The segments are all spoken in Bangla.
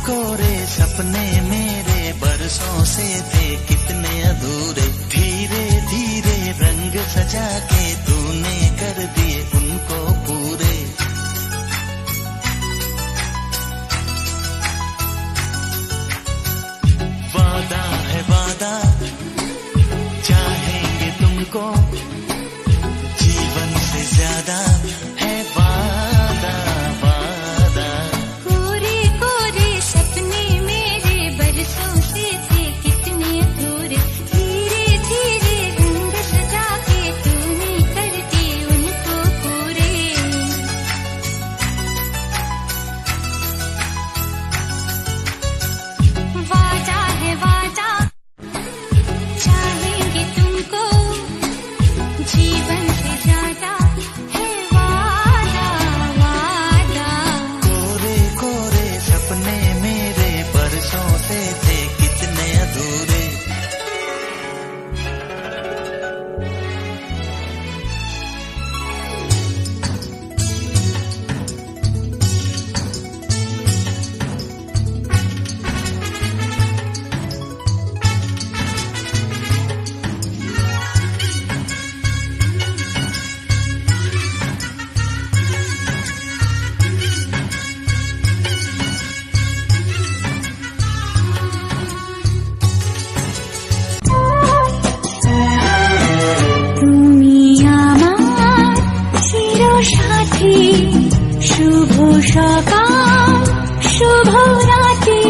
कोरे सपने मेरे, बरसों से थे कितने अधूरे। धीरे धीरे रंग सजा के तूने कर दिए उनको पूरे। শুভ সকাল শুভ রাতি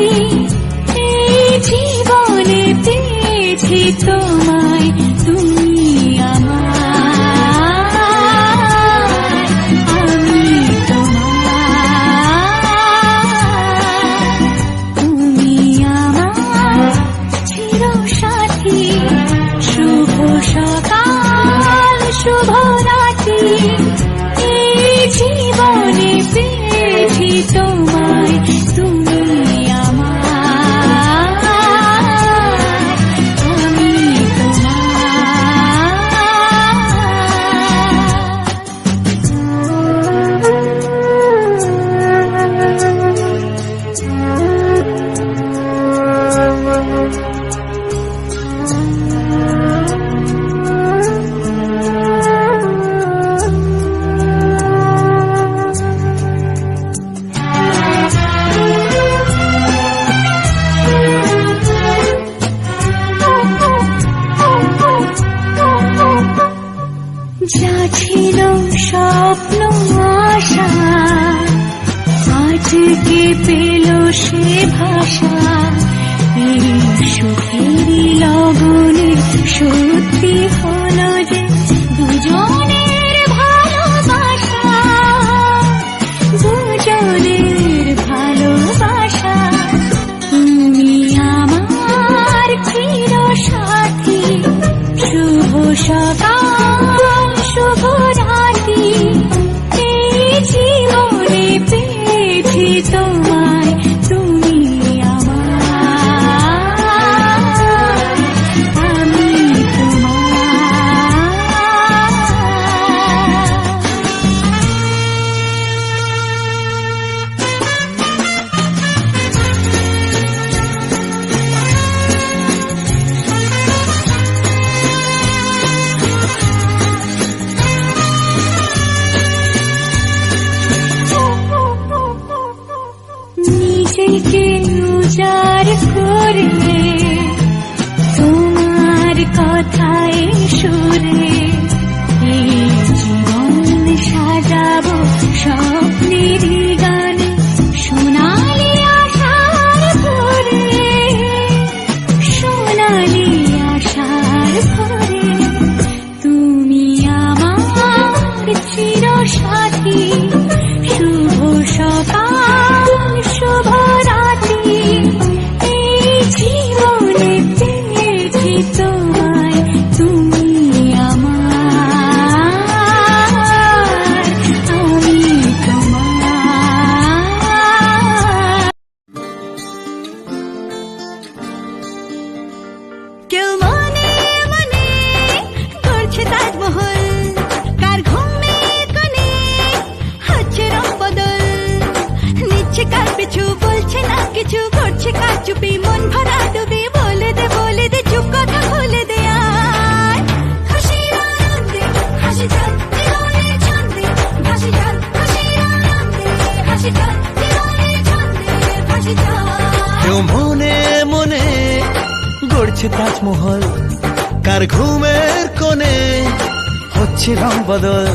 এই জীবনে পেয়েছি তোমায়। তুমি ছিল স্বপ্ন আশা। আজকে পেল সে ভাষা? এই সুখেরই লগনে সত্যি হলো যে দুজনের ভালোবাসা। দুজনের ভালোবাসা। তুমি আমার চির সাথী শুভ সকাল। উজাড় করলে তোমার কথায় সুরে গড়ছে তাজমহল কার ঘুমের কোণে হচ্ছে রং বদল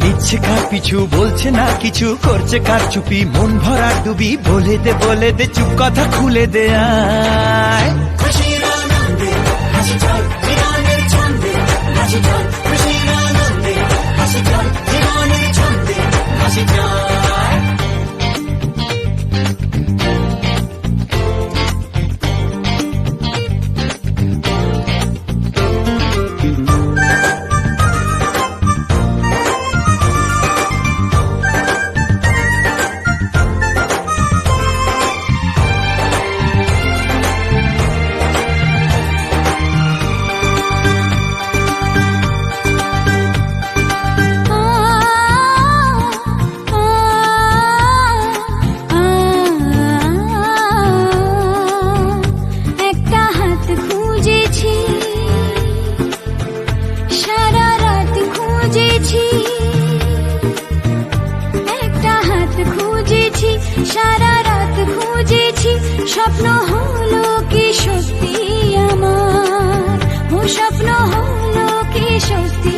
নিচ্ছে কার পিছু বলছে না কিছু করছে কার চুপি মন ভরা ডুবি বলে দে বলে দে চুপ কথা খুলে দে আয় হাসি জীবনের ছন্দে হাসি স্বপ্ন হলো কি সত্যি আমার? ও স্বপ্ন হলো কি সত্যি